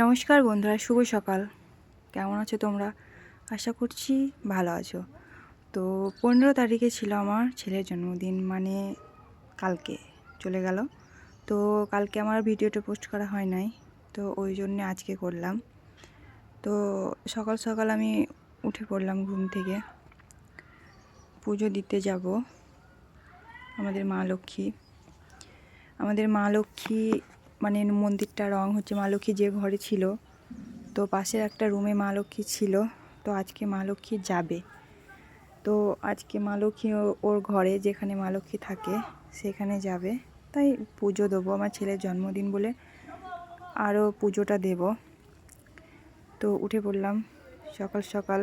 নমস্কার বন্ধুরা, শুভ সকাল। কেমন আছো তোমরা? আশা করছি ভালো আছো। তো পনেরো তারিখে ছিল আমার ছেলের জন্মদিন মানে কালকে চলে গেল। তো কালকে আমার ভিডিওটা পোস্ট করা হয় নাই, তো ওই জন্য আজকে করলাম। তো সকাল সকাল আমি উঠে পড়লাম ঘুম থেকে। পুজো দিতে যাব। আমাদের মা লক্ষ্মী। আমাদের মা লক্ষ্মী মানে মন্দিরটা রং হচ্ছে মা লক্ষ্মী যে ঘরে ছিল। তো পাশের একটা রুমে মা লক্ষ্মী ছিল। তো আজকে মা লক্ষ্মী যাবে। তো আজকে মা লক্ষ্মী ওর ঘরে যেখানে মা লক্ষ্মী থাকে, সেখানে যাবে। তাই পুজো দেবো, আমার ছেলের জন্মদিন বলে আরও পুজোটা দেব। তো উঠে পড়লাম সকাল সকাল।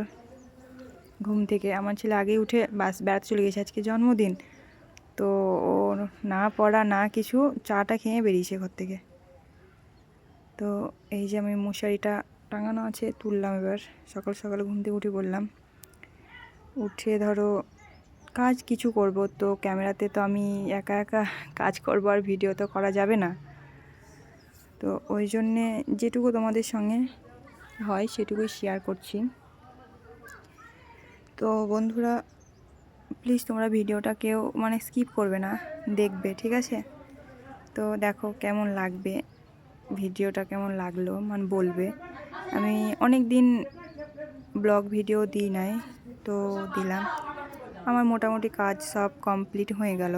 ঘুম থেকে আমার ছেলে আগেই উঠে বাস বেড়াতে চলে গেছে আজকে জন্মদিন। তো ও না পড়া না কিছু চাটা খেয়ে বেরিয়েছে ঘর থেকে। তো এই যে আমি মশারিটা টাঙানো আছে, তুললাম এবার। সকাল সকাল ঘুম থেকে উঠে পড়লাম উঠে ধরো, কাজ কিছু করব তো, ক্যামেরাতে তো আমি একা একা কাজ করব আর ভিডিও তো করা যাবে না। তো ওই জন্যে যেটুকু তোমাদের সঙ্গে হয় সেটুকুই শেয়ার করছি। তো বন্ধুরা প্লিজ তোমরা ভিডিওটা কেউ মানে স্কিপ করবে না, দেখবে, ঠিক আছে? তো দেখো কেমন লাগবে। ভিডিওটা কেমন লাগল মানে বলবে। আমি অনেক দিন ব্লগ ভিডিও দিই নাই, তো দিলাম। আমার মোটামুটি কাজ সব কমপ্লিট হয়ে গেল।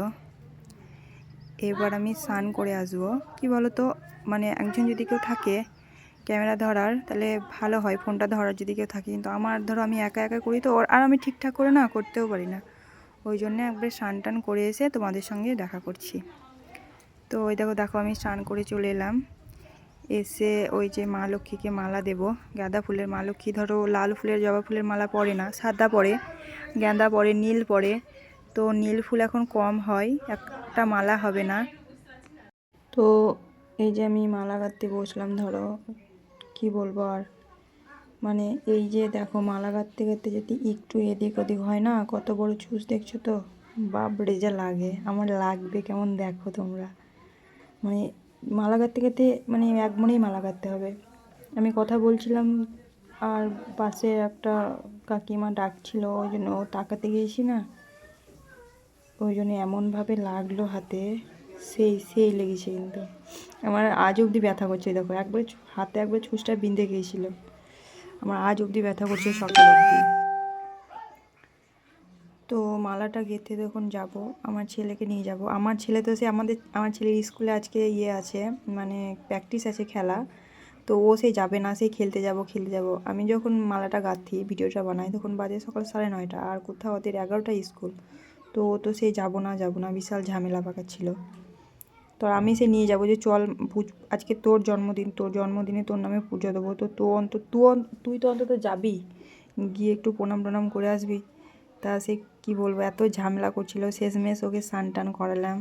এবার আমি স্নান করে আসব। কি বলো তো মানে একজন যদি কেউ থাকে ক্যামেরা ধরার, তাহলে ভালো হয়, ফোনটা ধরার যদি কেউ থাকে। কিন্তু আমার ধরো আমি একা একা করি তো আর আমি ঠিকঠাক করে না, করতেও পারি না। ওই জন্য একবার স্নান টান করে এসে তোমাদের সঙ্গে দেখা করছি। তো ওই দেখো দেখো আমি স্নান করে চলে এলাম। এসে ওই যে মা লক্ষ্মীকে মালা দেব। গাঁদা ফুলের মা লক্ষ্মী, ধরো লাল ফুলের, জবা ফুলের মালা পরে না, সাদা পরে, গাঁদা পরে, নীল পরে। তো নীল ফুল এখন কম হয়, একটা মালা হবে না। তো এই যে আমি মালা গাঁথতে বসলাম, ধরো কি বলব আর? মানে এই যে দেখো মালা গাঁথতে গাঁথতে যদি একটু এদিক ওদিক হয় না, কত বড় চুজ দেখছ তো? বাপরে যা লাগে, আমার লাগবে কেমন দেখো তোমরা। মানে মালা গাঁথতে গাঁথতে মানে এক মনেই মালা গাঁথতে হবে। আমি কথা বলছিলাম আর পাশে একটা কাকিমা ডাকছিল, ওই জন্য তাকাতে গিয়েছি না। ওই জন্য এমনভাবে লাগল হাতে, সেই সেই লেগেছে কিন্তু। আমার আজ অবধি ব্যথা করছে দেখো, একবার হাতে একবার ছুঁচটা বিঁধে গিয়েছিল। আমার আজ অবধি ব্যথা করছে সকাল অবধি। তো মালাটা গেঁথে যখন যাব, আমার ছেলেকে নিয়ে যাব। আমার ছেলে তো সে আমাদের, আমার ছেলের স্কুলে আজকে ইয়ে আছে মানে প্র্যাকটিস আছে খেলা, তো ও সে যাবে না সেই খেলতে যাব খেলতে যাব। আমি যখন মালাটা গাঁথি, ভিডিওটা বানাই, তখন বাজে সকাল সাড়ে নয়টা, আর কোথাও ওদের এগারোটা স্কুল। তো ও তো সে যাব না যাব না, বিশাল ঝামেলা পাকাচ্ছিল তো আমি সে নিয়ে যাব যে চল আজকে তোর জন্মদিন, তোর জন্মদিনে তোর নামে পুজো দেবো। তো তো অন্ত তুই তুই তো অন্তত যাবি, গিয়ে একটু প্রণাম টনাম করে আসবি। তা সে কি বলব, এত ঝামেলা করছিল। শেষমেশ ওকে স্নান টান করালাম।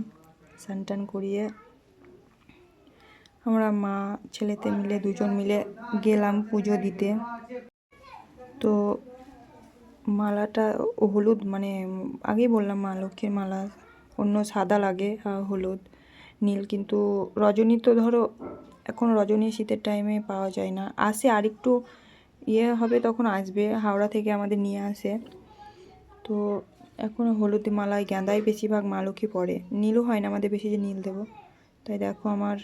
স্নান টান করিয়ে আমরা মা, ছেলেতে মিলে দুজন মিলে গেলাম পুজো দিতে। তো মালাটা হলুদ মানে আগেই বললাম মা, লক্ষ্মীর মালা, অন্য সাদা লাগে আর হলুদ, নীল, কিন্তু রজনী তো ধরো, এখন রজনী শীতের টাইমে পাওয়া যায় না। আসে আর একটু ইয়ে হবে তখন আসবে, হাওড়া থেকে আমাদের নিয়ে আসে। তো এখন হলুদ মালায় গাঁদায় বেশিরভাগ মা পড়ে নীলও হয় না, আমাদের বেশি যে নীল দেবো। তাই দেখো আমার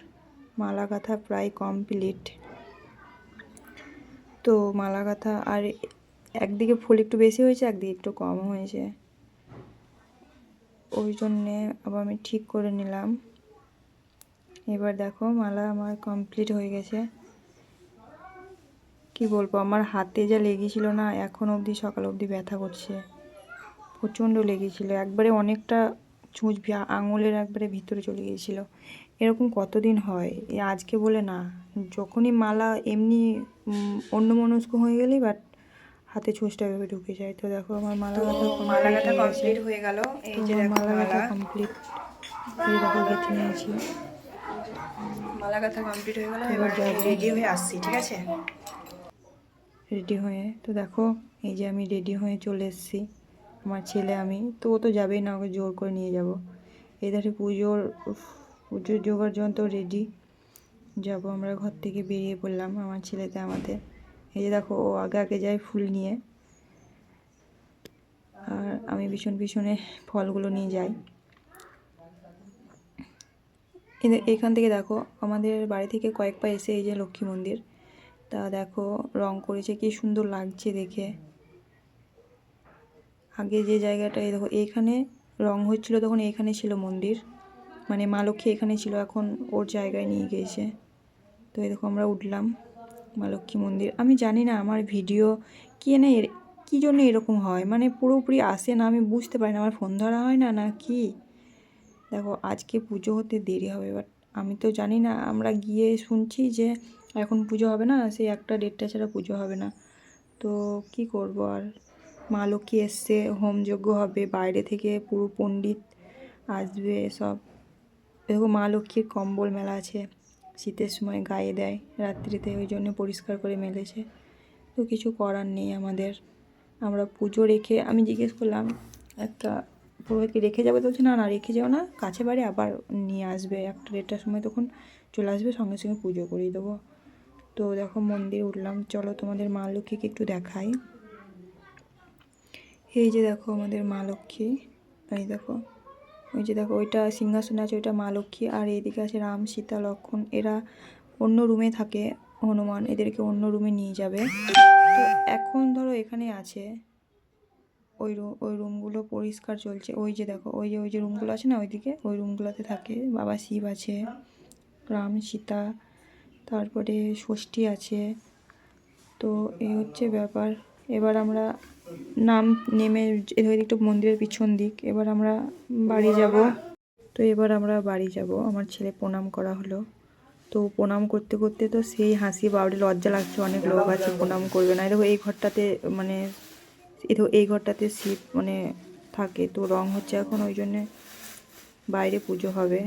মালা গাঁথা প্রায় কমপ্লিট। তো মালা গাঁথা আর একদিকে ফুল একটু বেশি হয়েছে, একদিকে একটু কম হয়েছে। ওই জন্যে আবার আমি ঠিক করে নিলাম। এবার দেখো মালা আমার কমপ্লিট হয়ে গেছে। কি বলব, আমার হাতে যা লেগেছিল না, এখন অবধি সকাল অবধি ব্যথা করছে। প্রচণ্ড লেগেছিলো একবারে অনেকটা ছুঁচ ভি- আঙুলের একবারে ভিতরে চলে গিয়েছিল। এরকম কতদিন হয়? এ আজকে বলে না। যখনই মালা এমনি অন্য মনস্ক হয়ে গেলেই বাট হাতে ছুঁচটা ভেবে ঢুকে যায়। তো দেখো আমার মালা মালা গাঁথা। কমপ্লিট হয়ে গেল। এই যে মালা গাঁথা কমপ্লিট এই দেখো গেঁথে নিয়েছি। মালা গাঁথা কমপ্লিট হয়ে গেল এবার রেডি হয়ে আসছি ঠিক আছে? রেডি হয়ে তো দেখো এই যে আমি রেডি হয়ে চলে এসেছি। আমার ছেলে আমি, তো ও তো যাবেই না, ওকে জোর করে নিয়ে যাব। এই ধারে পুজোর পুজোর জোগাড় যন্ত্র রেডি যাব আমরা ঘর থেকে বেরিয়ে পড়লাম, আমার ছেলেতে আমাদের। এই যে দেখো, ও আগে আগে যায় ফুল নিয়ে। আর আমি ভীষণ পিছনে ফলগুলো নিয়ে যাই। এখান থেকে দেখো, আমাদের বাড়ি থেকে কয়েক পা এসে এই যে লক্ষ্মী মন্দির। তা দেখো, রং করেছে, কি সুন্দর লাগছে দেখে। আগে যে জায়গাটা, এই দেখো, এইখানে রং হচ্ছিল তখন এইখানে ছিল মন্দির। মানে মা লক্ষ্মী এখানে ছিল, এখন ওর জায়গায় নিয়ে গিয়েছে। তো এই দেখো, আমরা উঠলাম মা লক্ষ্মী মন্দির। আমি জানি না আমার ভিডিও কি না এর, কী জন্য এরকম হয়? মানে পুরোপুরি আসে না, আমি বুঝতে পারি না। আমার ফোন ধরা হয় না না কি? দেখো, আজকে পুজো হতে দেরি হবে বাট আমি তো জানি না, আমরা গিয়ে শুনছি যে এখন পুজো হবে না, সেই একটা ডেটটা ছাড়া পুজো হবে না। তো কি করব আর? মা লক্ষ্মী এসছে, হোমযজ্ঞ হবে, বাইরে থেকে পুরো পণ্ডিত আসবে সব। এরকম মা লক্ষ্মীর কম্বল মেলা আছে, শীতের সময় গায়ে দেয়, রাত্রিতে ওই জন্য পরিষ্কার করে মেলেছে। তো কিছু করার নেই আমাদের। আমরা পুজো রেখে, আমি জিজ্ঞেস করলাম, একটা পুরোহিতকে রেখে যাবে? তো না না, রেখে যাও না, কাছে বাড়ি আবার নিয়ে আসবে। একটা দেড়টার সময় তখন চলে আসবে, সঙ্গে সঙ্গে পুজো করিয়ে দেবো। তো দেখো মন্দির উঠলাম, চলো তোমাদের মা লক্ষ্মীকে একটু দেখাই। এই যে দেখো আমাদের মা লক্ষ্মী, এই দেখো, ওই যে দেখো, ওইটা সিংহাসনে আছে, ওইটা মা লক্ষ্মী, আর এইদিকে আছে রাম, সীতা লক্ষণ এরা অন্য রুমে থাকে হনুমান, এদেরকে অন্য রুমে নিয়ে যাবে। তো এখন ধরো এখানে আছে, ওই রুম ওই রুমগুলো পরিষ্কার চলছে। ওই যে দেখো, ওই যে ওই যে রুমগুলো আছে না ওইদিকে, ওই রুমগুলোতে থাকে বাবা শিব আছে, রাম, সীতা, তারপরে ষষ্ঠী আছে। তো এই হচ্ছে ব্যাপার। এবার আমরা নাম নেমে এদিকে একটু মন্দিরের পিছন দিক। এবার আমরা বাড়ি যাব। তো এবার আমরা বাড়ি যাব। আমার ছেলে প্রণাম করা হলো। তো প্রণাম করতে করতে তো সেই হাসি বাউরি লজ্জা লাগছে। অনেক লোক আছে, প্রণাম করবে না। এরকম এই ঘরটাতে মানে দেখো, এই ঘরটাতে শিব মানে থাকে। তো রং হচ্ছে এখন, ওই জন্যে বাইরে পুজো হবে।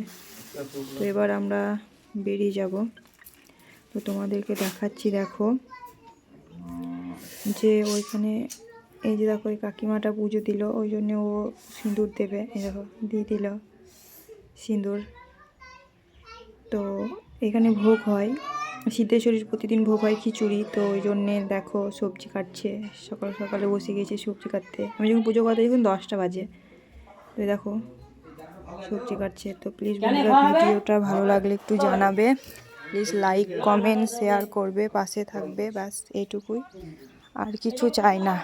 তো এবার আমরা বেরিয়ে যাব। তো তোমাদেরকে দেখাচ্ছি, দেখো। যে ওইখানে এই যে দেখো ওই কাকিমাটা পুজো দিল ওই জন্য ও সিঁদুর দেবে। এই দেখো দিয়ে দিল সিঁদুর। তো এখানে ভোগ হয় সিদ্ধেশ্বরীর প্রতিদিন ভোগ হয় খিচুড়ি তো ওই জন্যে দেখো সবজি কাটছে। সকাল সকালে বসে গেছে সবজি কাটতে। আমি যখন পুজো করতে যখন দশটা বাজে। তো দেখো সবজি কাটছে। তো প্লিজ বন্ধুরা ভিডিওটা ভালো লাগলে একটু জানাবে। প্লিজ লাইক কমেন্ট শেয়ার করবে পাশে থাকবে ব্যাস এইটুকুই। আর কিছু চাই না।